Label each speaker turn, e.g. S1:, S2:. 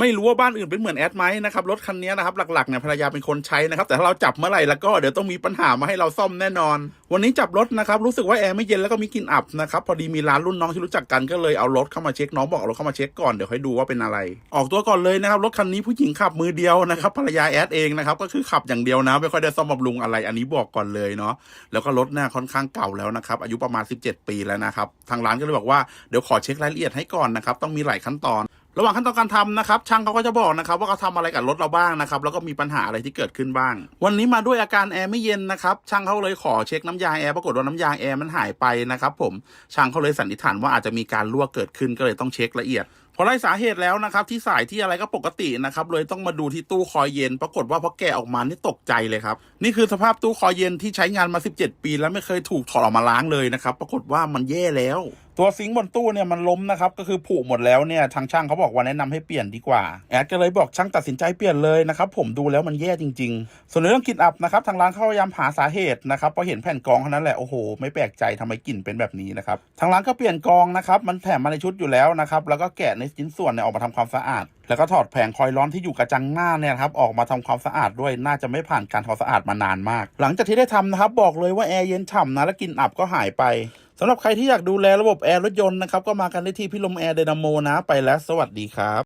S1: ไม่รู้ว่าบ้านอื่นเป็นเหมือนแอดไหมนะครับรถคันนี้นะครับหลักๆเนี่ยภรรยาเป็นคนใช้นะครับแต่ถ้าเราจับเมื่อไหร่แล้วก็เดี๋ยวต้องมีปัญหามาให้เราซ่อมแน่นอน วันนี้จับรถนะครับรู้สึกว่าแอร์ไม่เย็นแล้วก็มีกลิ่นอับนะครับพอดีมีร้านรุ่นน้องที่รู้จักกันก็เลยเอารถเข้ามาเช็คน้องบอกเอารถเข้ามาเช็คก่อนเดี๋ยวให้ดูว่าเป็นอะไร ออกตัวก่อนเลยนะครับรถคันนี้ผู้หญิงขับมือเดียวนะครับภรรยาแอดเองนะครับก็คือขับอย่างเดียวนะไม่ค่อยได้ซ่อมบำรุงอะไร อันนี้บอกก่อนเลยเนาะแล้วก็รถเนี่ยค่อนข้างเก่าแล้วนะครับอายุประมาณ 17 ปีแล้วนะครับทางร้านก็เลยบอกว่าเดี๋ยวขอเช็ครายละเอียดให้ก่อนนะครับต้องมีหลายขั้นตอน ระหว่างขั้นตอนการทำนะครับ ช่างเขาก็จะบอกนะครับ ว่าเขาทำอะไรกับรถเราบ้างนะครับ แล้วก็มีปัญหาอะไรที่เกิดขึ้นบ้าง วันนี้มาด้วยอาการแอร์ไม่เย็นนะครับ ช่างเขาเลยขอเช็คน้ำยางแอร์ปรากฏว่าน้ำยางแอร์มันหายไปนะครับ ผมช่างเขาเลยสันนิษฐานว่าอาจจะมีการรั่วเกิดขึ้นก็เลยต้องเช็คละเอียดพอไล่สาเหตุแล้วนะครับที่สายที่อะไรก็ปกตินะครับเลยต้องมาดูที่ตู้คอยเย็น ปรากฏว่าพอแกะออกมานี่ตกใจเลยครับนี่คือสภาพตู้คอยเย็นที่ใช้งานมา 17 ปี แล้วไม่เคยถูกถอดออกมาล้างเลยนะครับ ปรากฏว่ามันแย่แล้ว ตัวซิงค์บนตู้เนี่ยมันล้มนะครับก็คือผุหมดแล้วเนี่ยทางช่างเขาบอกว่าแนะนำให้เปลี่ยนดีกว่าแอดก็เลยบอกช่างตัดสินใจเปลี่ยนเลยนะครับผมดูแล้วมันแย่จริง ๆ ส่วนเรื่องกลิ่นอับนะครับทางร้านเขาพยายามหาสาเหตุนะครับพอเห็นแผ่นกองเท่านั้นแหละโอ้โหไม่แปลกใจทำไมกลิ่นเป็นแบบนี้นะครับทางร้านก็เปลี่ยนกองนะครับมันแถมมาในชุดอยู่แล้วนะครับแล้วก็แกะในชิ้นส่วนเนี่ยออกมาทำความสะอาด แล้วก็ถอดแผงคอยล์ร้อนที่อยู่กระจังหน้าเนี่ยครับออกมาทำความสะอาดด้วยน่าจะไม่ผ่านการทำความสะอาดมานานมาก หลังจากที่ได้ทำนะครับบอกเลยว่าแอร์เย็นฉ่ำนะและกลิ่นอับก็หายไป สำหรับใครที่อยากดูแลระบบแอร์รถยนต์นะครับ ก็มากันได้ที่พิลมแอร์เดนาโมนะ ไปแล้ว สวัสดีครับ